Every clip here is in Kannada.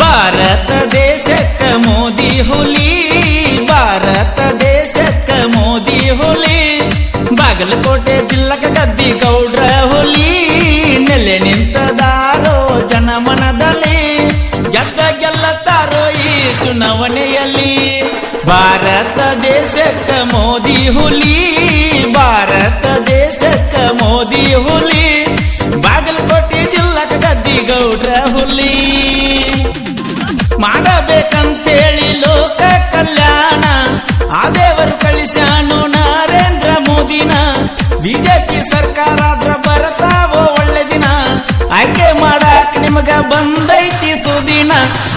ಭಾರತ ದೇಶಕ್ಕ ಮೋದಿ ಹುಲಿ, ಭಾರತ ದೇಶಕ್ಕ ಮೋದಿ ಹುಲಿ, ಬಾಗಲಕೋಟೆ ಜಿಲ್ಲಕ ಕದ್ದಿ ಗೌಡ್ರ ಹುಲಿ, ನೆಲೆ ನಿಂತದಾರೋ ಜನಮನದಲ್ಲಿ ಗೆದ್ದ ಗೆಲ್ಲತ್ತಾರೋ ಈ ಚುನಾವಣೆಯಲ್ಲಿ. ಭಾರತ ದೇಶಕ್ಕ ಮೋದಿ ಹುಲಿ, ಭಾರತ ದೇಶಕ್ಕ ಮೋದಿ ಹುಲಿ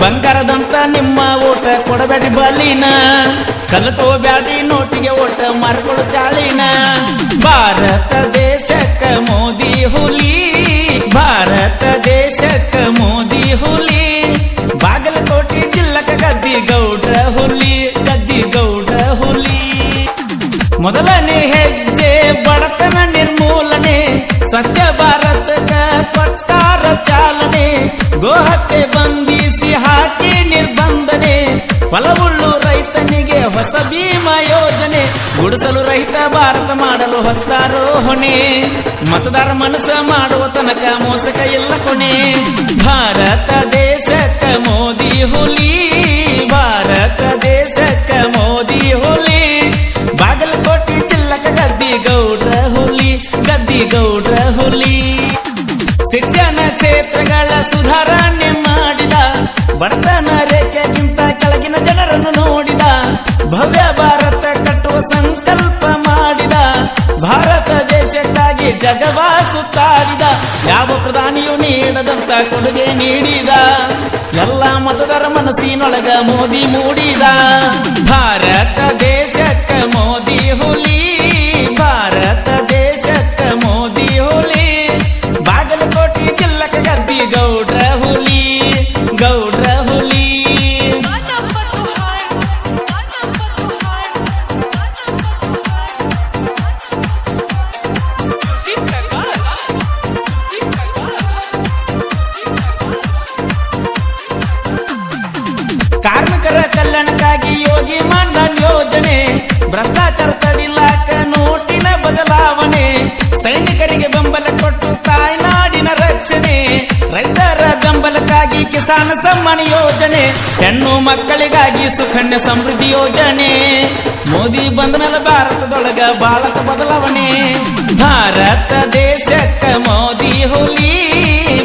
ಬಂಗಾರದಂತ ನಿಮ್ಮ ಓಟ ಕೊಡಬೇಡಿ ಬಲಿನ. ಕಲಕೋ ಬ್ಯಾಡಿ ನೋಟಿಗೆ ಓಟ ಮಾರ್ಕೊಡು ಚಾಳಿನ. ಭಾರತ ದೇಶಕ್ಕ ಮೋದಿ ಹುಲಿ, ಭಾರತ ದೇಶಕ್ಕ ಮೋದಿ ಹುಲಿ. ಬಾಗಲಕೋಟೆ ಜಿಲ್ಲಕ ಗದ್ದಿ ಗೌಡ್ರ ಹುಲಿ ಗದ್ದಿ ಗೌಡ್ರ ಹುಲಿ. ಮೊದಲನೇ ಹೆಜ್ಜೆ ಬಡತನ ನಿರ್ಮೂಲನೆ, ಸ್ವಚ್ಛ ಭಾರತಕ ಕೊಟ್ಟಾರ ಚಾಲನೆ. ಗೋಹತ್ಯೆ ಹಾಕಿ ನಿರ್ಬಂಧನೆ ಫಲವುಳ್ಳು ರೈತನಿಗೆ ಹೊಸ ಭೀಮಾ ಯೋಜನೆ. ಗುಡಿಸಲು ರಹಿತ ಭಾರತ ಮಾಡಲು ಹೊತ್ತಾರೋ ಹೊಣೆ. ಮತದಾರ ಮನಸ್ಸ ಮಾಡುವ ತನಕ ಮೋಸಕ ಎಲ್ಲ ಕೊನೆ. ಭಾರತ ದೇಶಕ್ಕ ಮೋದಿ ಹುಲಿ, ಭಾರತ ದೇಶಕ್ಕ ಮೋದಿ ಹುಲಿ. ಬಾಗಲಕೋಟೆ ಜಿಲ್ಲಕ ಗದ್ದಿ ಗೌಡ್ರ ಹುಲಿ, ಗದ್ದಿ ಗೌಡ್ರ ಹುಲಿ. ಶಿಕ್ಷಣ ಕ್ಷೇತ್ರಗಳ ಸುಧಾರಣೆ ಯಾವ ಪ್ರಧಾನಿಯು ನೀಡದಂತ ಕೊಡುಗೆ ನೀಡಿದ? ಎಲ್ಲ ಮತದಾರ ಮನಸ್ಸಿನೊಳಗ ಮೋದಿ ಮೂಡಿದ. ಭಾರತ ದೇಶಕ್ಕ ಮೋದಿ ಹುಲಿ. ಕಿಸಾನ್ ಸಮ್ಮಾನ್ ಯೋಜನೆ, ಹೆಣ್ಣು ಮಕ್ಕಳಿಗಾಗಿ ಸುಕನ್ಯ ಸಮೃದ್ಧಿ ಯೋಜನೆ. ಮೋದಿ ಬಂದ ಮೇಲೆ ಭಾರತದೊಳಗ ಭಾರತ ಬದಲಾವಣೆ. ಭಾರತ ದೇಶಕ್ಕ ಮೋದಿ ಹುಲಿ,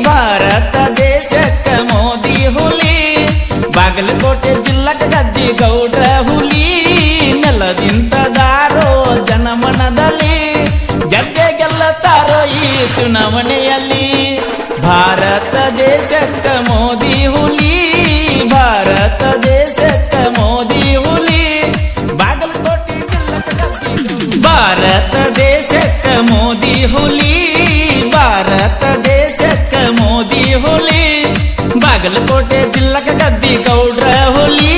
ಭಾರತ ದೇಶಕ್ಕ ಮೋದಿ ಹುಲಿ. ಬಾಗಲಕೋಟೆ ಜಿಲ್ಲಕ ಗದ್ದಿ ಗೌಡ್ರ ಹುಲಿ ನೆಲದಿಂತದಾರೋ ಜನಮನದಲ್ಲಿ, ಗೆದ್ದೆ ಗೆಲ್ಲತಾರೋ ಈ ಚುನಾವಣೆಯಲ್ಲಿ. ಭಾರತ ದೇಶಕ್ಕ ಮೋದಿ ಹುಲಿ, ಭಾರತ ದೇಶಕ್ಕ ಮೋದಿ ಹುಲಿ, ಬಾಗಲಕೋಟೆ ಭಾರತ ದೇಶಕ್ಕ ಮೋದಿ ಹುಲಿ, ಭಾರತ ದೇಶಕ್ಕ ಮೋದಿ ಹುಲಿ. ಬಾಗಲಕೋಟೆ ಜಿಲ್ಲಕ ಗದ್ದಿ ಗೌಡ್ರ ಹುಲಿ,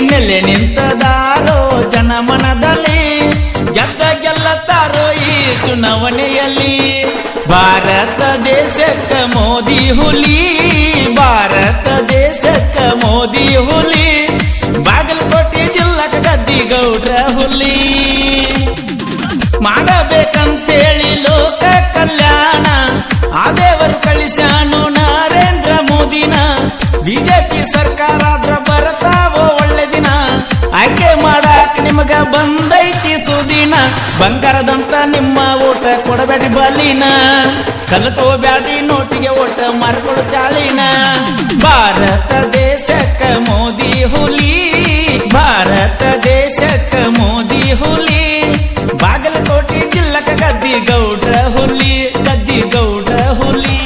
ನೆಲೆ ನಿಂತದಾರೋ ಜನಮನದಲ್ಲಿ. ಗೆದ್ದ ಗೆಲ್ಲತಾರೋ ಈ ಚುನಾವಣೆಯಲ್ಲಿ. ಭಾರತ ದೇಶಕ್ಕ ಮೋದಿ ಹುಲಿ, ಬಾಗಲಕೋಟೆ ಜಿಲ್ಲಕ ಗದ್ದಿ ಗೌಡ್ರ ಹುಲಿ. ಮಾಡಬೇಕಂತೇಳಿ ಲೋಕ ಕಲ್ಯಾಣ, ಆ ದೇವರು ಕಳಿಸ್ಯಾನು ನರೇಂದ್ರ ಮೋದಿನ. ಬಿಜೆಪಿ ಸರ್ಕಾರ ಆದ್ರ ಬರ್ತಾವೋ ಒಳ್ಳೆ ದಿನ. ಆಯ್ಕೆ ಮಾಡಾಕ ನಿಮಗ ಬಂದೈತಿ ಸುದಿನ. ಬಂಗಾರದಂತ ನಿಮ್ಮ ಓಟ ಕೊಡಬೇಡಿ ಬಾಲಿನ. ಕಲ್ಕೋ ಬ್ಯಾಡಿ ನೋಟಿಗೆ ಓಟ ಮಾರ್ಕೊಡು ಚಾಳಿನ. ಗೌಡ್ರ ಹುಲಿ, ಗದ್ದಿ ಗೌಡ್ರ ಹುಲಿ.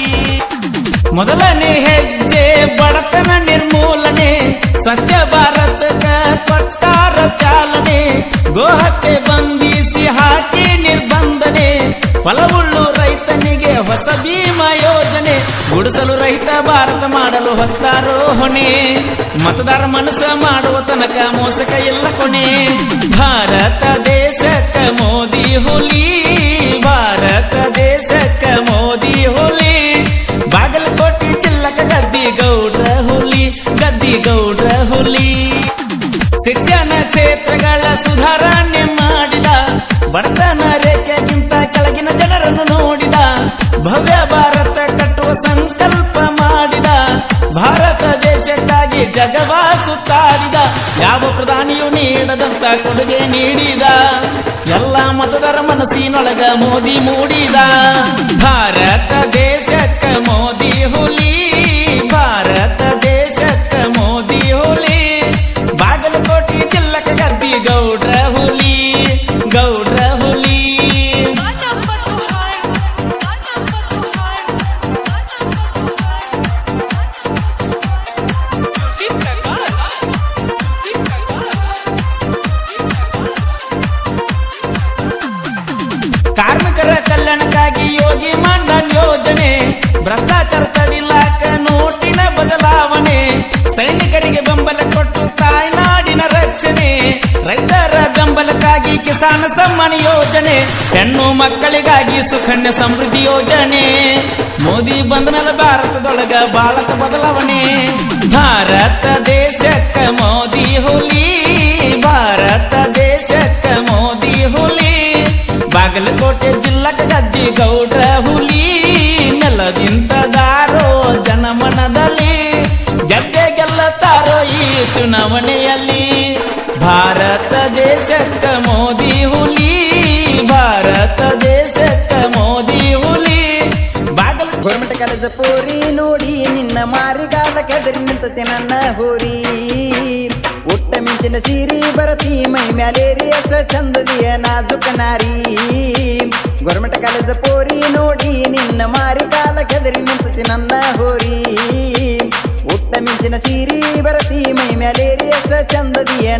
ಮೊದಲನೇ ಹೆಜ್ಜೆ ಬಡತನ ನಿರ್ಮೂಲನೆ, ಸ್ವಚ್ಛ ಭಾರತಕ ಕೊಟ್ಟಾರ ಚಾಲನೆ. ಗೋಹತ್ಯೆ ಬಂಧಿಸಿ ಹಾಕಿ ನಿರ್ಬಂಧನೆ, ಹೊಲವುಳ್ಳು ರೈತನಿಗೆ ಹೊಸ ಭೀಮಾ ಯೋಜನೆ. ಗುಡಿಸಲು ರೈತ ಭಾರತ ಮಾಡಲು ಹೊತ್ತಾರೋ ಹೊಣೆ. ಮತದಾರ ಮನಸ್ಸ ಮಾಡುವ ತನಕ ಮೋಸಕ ಎಲ್ಲ ಕೊನೆ. ಭಾರತ ದೇಶಕ್ಕ ಮೋದಿ ಹುಲಿ. ಭಾರತ ದೇಶಕ್ಕ ಮೋದಿ ಹುಲಿ, ಬಾಗಲಕೋಟಿ ಜಿಲ್ಲಕ ಗದ್ದಿ ಗೌಡ್ರ ಹುಲಿ ಗದ್ದಿ ಗೌಡ್ರ ಹುಲಿ. ಶಿಕ್ಷಣ ಕ್ಷೇತ್ರಗಳ ಸುಧಾರಣೆ ಮಾಡಿದ, ಬಡತನ ರೇಖೆಗಿಂತ ಕೆಳಗಿನ ಜನರನ್ನು ನೋಡಿದ, ಭವ್ಯ ಭಾರತ ಕಟ್ಟುವ ಸಂಕಲ್ಪ ಮಾಡಿದ, ಭಾರತ ದೇಶಕ್ಕಾಗಿ ಜಗವಾ ಸುತ್ತಾಡಿದ ಯಾವ ಪ್ರಧಾನಿಯೂ ನೀಡದಂತ ಕೊಡುಗೆ ನೀಡಿದ. ಮನಸ್ಸಿನೊಳಗ ಮೋದಿ ಮೂಡಿದ. ಭಾರತ ದೇಶಕ್ಕ ಮೋದಿ ಹುಲಿ. ಯೋಗಿ ಮಂಡಲ್ ಯೋಜನೆ, ಭ್ರಷ್ಟಾಚಾರ ತಡಿಲಾಕ ನೋಟಿನ ಬದಲಾವಣೆ, ಸೈನಿಕರಿಗೆ ಬೆಂಬಲ ಕೊಟ್ಟು ತಾಯ್ನಾಡಿನ ರಕ್ಷಣೆ, ರೈತರ ಬೆಂಬಲಕ್ಕಾಗಿ ಕಿಸಾನ್ ಸಮ್ಮಾನ ಯೋಜನೆ, ಹೆಣ್ಣು ಮಕ್ಕಳಿಗಾಗಿ ಸುಕನ್ಯ ಸಮೃದ್ಧಿ ಯೋಜನೆ. ಮೋದಿ ಬಂದ ಮೇಲೆ ಭಾರತದೊಳಗ ಭಾರತ ಬದಲಾವಣೆ. ಭಾರತ ದೇಶಕ್ಕ ಮೋದಿ ಹುಲಿ, ಭಾರತ ದೇಶಕ್ಕ ಮೋದಿ ಹುಲಿ. ಬಾಗಲಕೋಟೆ ನೆಲದಿಂತ ದಾರೋ ಜನಮನದಲ್ಲಿ ಗೆದ್ದೆ ಗೆಲ್ಲತಾರೋ ಈ ಚುನಾವಣೆಯಲ್ಲಿ ಭಾರತ ದೇಶಕ್ಕ ಮೋದಿ ಹುಲಿ, ಭಾರತ ದೇಶಕ್ಕ ಮೋದಿ ಹುಲಿ. ಬಾಗಲ ಗೋರ್ಮೆಂಟ್ ಕಾಲೇಜ ಪೋರಿ ನೋಡಿ, ನಿನ್ನ ಮಾರಿಗಾಲ ಕೆದರಿ ನಿಂತತೆ ನನ್ನ ಹೋರಿ ಒಟ್ಟ ಮಿಂಚಿನ ಸೀರಿ ಬರತಿ, ಮೈ ಮ್ಯಾಲೇರಿ ಅಷ್ಟ ಚಂದದಿಯ ನಾಜುಕ ನಾರಿ ಗೋರ್ಮೆಂಟ್ ಕಾಲೇಜ ಪೋರಿ ನೋಡಿ, ನಿನ್ನ ನಿಂತತೆ ನನ್ನ ಹೋರಿ. ಉಟ್ಟ ಮಿಂಚಿನ ಸೀರಿ ಬರತಿ ಮೈ ಮ್ಯಾಲೇರಿ ಅಷ್ಟ ಚಂದದಿಯ